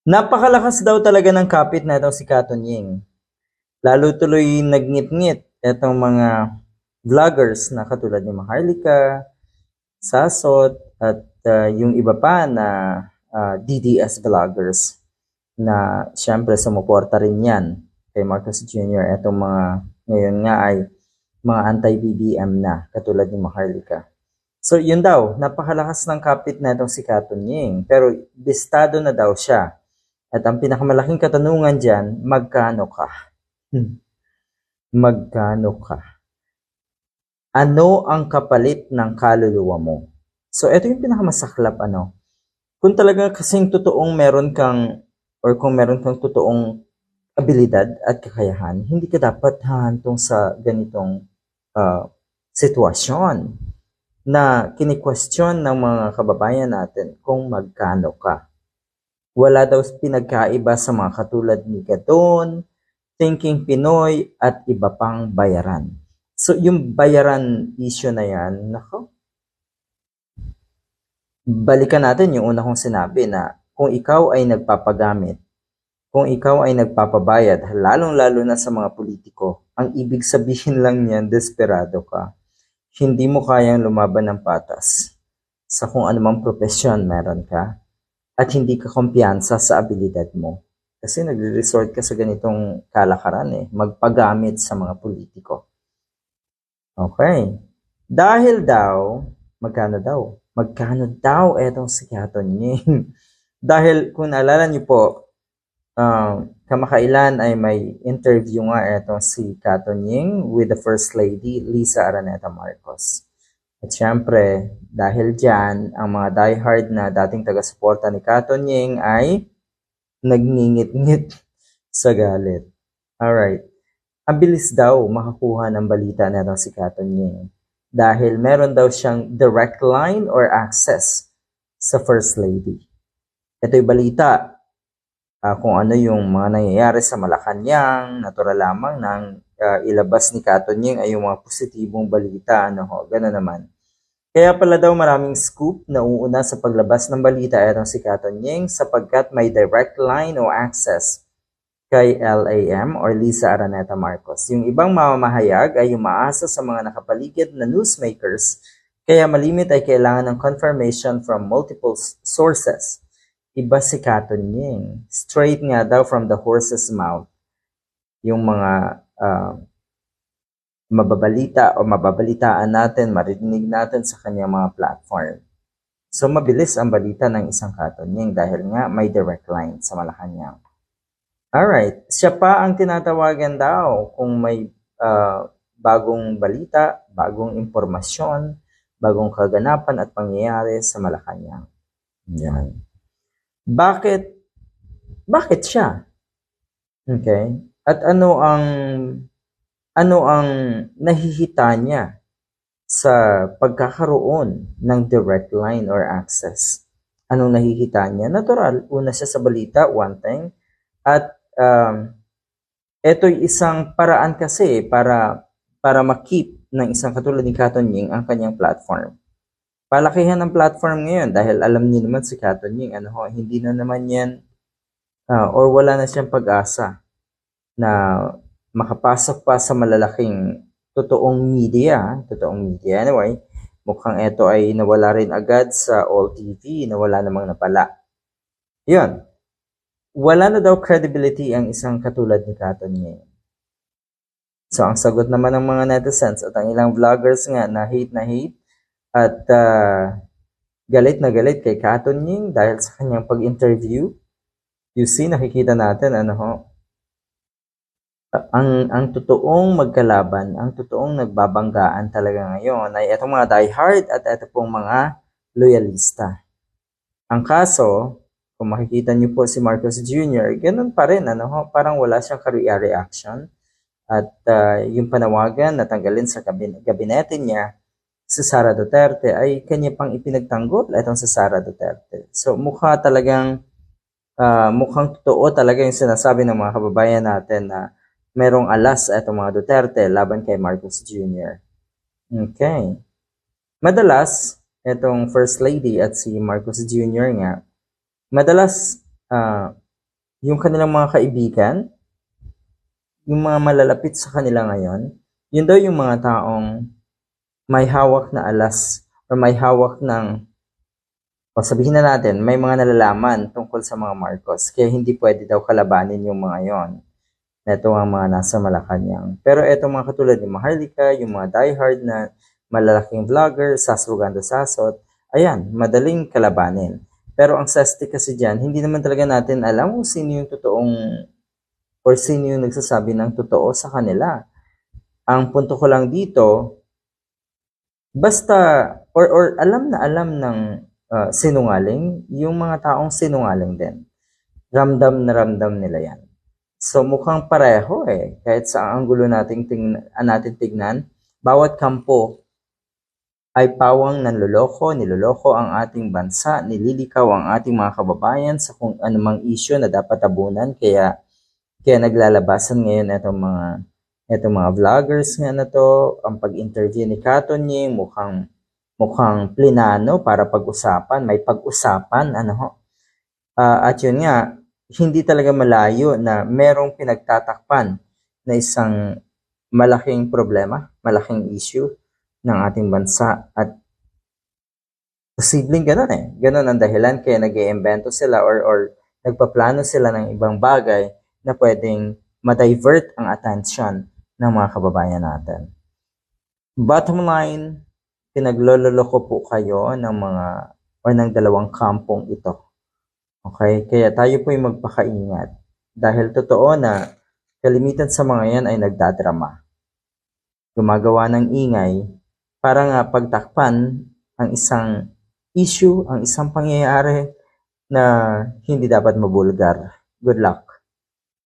Napakalakas daw talaga ng kapit na itong si Katon Ying. Lalo tuloy nagngit-ngit itong mga vloggers na katulad ni Maharlika, Sasot, at uh, yung iba pa na uh, DDS vloggers na syempre sumuporta rin yan kay Marcos Jr. Itong mga ngayon nga ay mga anti-BBM na katulad ni Maharlika. So yun daw, napakalakas ng kapit na itong si Katon Ying. Pero bistado na daw siya. At ang pinakamalaking katanungan dyan, magkano ka? Hmm. Magkano ka? Ano ang kapalit ng kaluluwa mo? So ito yung pinakamasaklap ano. Kung talaga kasing totoong meron kang or kung meron kang totoong abilidad at kakayahan, hindi ka dapat hahantong sa ganitong uh, sitwasyon na kini-question ng mga kababayan natin kung magkano ka. Wala daw pinagkaiba sa mga katulad ni Gadon, Thinking Pinoy at iba pang bayaran. So yung bayaran issue na yan, nako, balikan natin yung una kong sinabi na kung ikaw ay nagpapagamit, kung ikaw ay nagpapabayad, lalong-lalo na sa mga politiko, ang ibig sabihin lang niyan, desperado ka. Hindi mo kayang lumaban ng patas sa kung anumang profesyon meron ka at hindi ka kumpiyansa sa abilidad mo. Kasi nagre-resort ka sa ganitong kalakaran eh, magpagamit sa mga politiko. Okay. Dahil daw, magkano daw? Magkano daw etong si Katon Ying? Dahil kung naalala niyo po, um, kamakailan ay may interview nga itong si Katon Ying with the First Lady Lisa Araneta Marcos. At syempre, dahil dyan, ang mga diehard na dating taga-suporta ni Katon Ying ay nagngingit-ngit sa galit. Alright. Ang bilis daw makakuha ng balita na si Katon Ying dahil meron daw siyang direct line or access sa First Lady. Ito'y balita uh, kung ano yung mga nangyayari sa Malacanang, natural lamang nang uh, ilabas ni Katonying ay yung mga positibong balita, ano ho, gano'n naman. Kaya pala daw maraming scoop na uuna sa paglabas ng balita itong si Katonying sapagkat may direct line o access kay LAM or Lisa Araneta Marcos. Yung ibang mamamahayag ay umaasa sa mga nakapaligid na newsmakers kaya malimit ay kailangan ng confirmation from multiple sources Iba si Katunying. Straight nga daw from the horse's mouth. Yung mga uh, mababalita o mababalitaan natin, marinig natin sa kanyang mga platform. So mabilis ang balita ng isang Katunying dahil nga may direct line sa Malacanang. Alright, siya pa ang tinatawagan daw kung may uh, bagong balita, bagong impormasyon, bagong kaganapan at pangyayari sa Malacanang. Yan. Bakit bakit siya? Okay? At ano ang ano ang nahihita niya sa pagkakaroon ng direct line or access? Anong nahihita niya? Natural, una siya sa balita, one thing. At um, ito'y isang paraan kasi para para makip ng isang katulad ni Katon Ying ang kanyang platform palakihan ng platform ngayon dahil alam niyo naman si Katon Ying, ano ho, hindi na naman yan uh, or wala na siyang pag-asa na makapasok pa sa malalaking totoong media, totoong media anyway, mukhang ito ay nawala rin agad sa All TV, nawala namang napala. Yun. Wala na daw credibility ang isang katulad ni Katon Ying. So, ang sagot naman ng mga netizens at ang ilang vloggers nga na hate na hate, at uh, galit na galit kay Katon Ying dahil sa kanyang pag-interview. You see, nakikita natin ano ho, ang ang totoong magkalaban, ang totoong nagbabanggaan talaga ngayon ay itong mga diehard at ito pong mga loyalista. Ang kaso, kung makikita niyo po si Marcos Jr., ganun pa rin, ano parang wala siyang career reaction. At uh, yung panawagan na tanggalin sa gabinete niya si Sara Duterte ay kanya pang ipinagtanggol itong si Sara Duterte. So mukha talagang uh, mukhang totoo talaga yung sinasabi ng mga kababayan natin na merong alas itong mga Duterte laban kay Marcos Jr. Okay. Madalas, itong First Lady at si Marcos Jr. nga, madalas uh, yung kanilang mga kaibigan, yung mga malalapit sa kanila ngayon, yun daw yung mga taong may hawak na alas or may hawak ng o sabihin na natin, may mga nalalaman tungkol sa mga Marcos. Kaya hindi pwede daw kalabanin yung mga yon. Ito ang mga nasa Malacanang. Pero eto mga katulad ni Maharlika, yung mga diehard na malalaking vlogger, Sasrugando Sasot, ayan, madaling kalabanin. Pero ang sasti kasi dyan, hindi naman talaga natin alam kung sino yung totoong or sino yung nagsasabi ng totoo sa kanila. Ang punto ko lang dito, basta, or, or alam na alam ng uh, sinungaling, yung mga taong sinungaling din. Ramdam na ramdam nila yan. So mukhang pareho eh. Kahit sa anggulo nating tingnan, natin tignan, bawat kampo ay pawang nanloloko, niloloko ang ating bansa, nililikaw ang ating mga kababayan sa kung anumang isyo na dapat tabunan. Kaya, kaya naglalabasan ngayon itong mga itong mga vloggers nga na to, ang pag-interview ni Katonying, mukhang mukhang plinano para pag-usapan, may pag-usapan, ano. Ah, at yun nga, hindi talaga malayo na merong pinagtatakpan na isang malaking problema, malaking issue ng ating bansa at posibleng ganun eh. Ganun ang dahilan kaya nag iimbento sila or, or nagpaplano sila ng ibang bagay na pwedeng ma-divert ang attention ng mga kababayan natin. Bottom line, pinaglololoko po kayo ng mga or ng dalawang kampong ito. Okay? Kaya tayo po ay magpakaingat. Dahil totoo na kalimitan sa mga yan ay nagdadrama. Gumagawa ng ingay para nga pagtakpan ang isang issue, ang isang pangyayari na hindi dapat mabulgar. Good luck.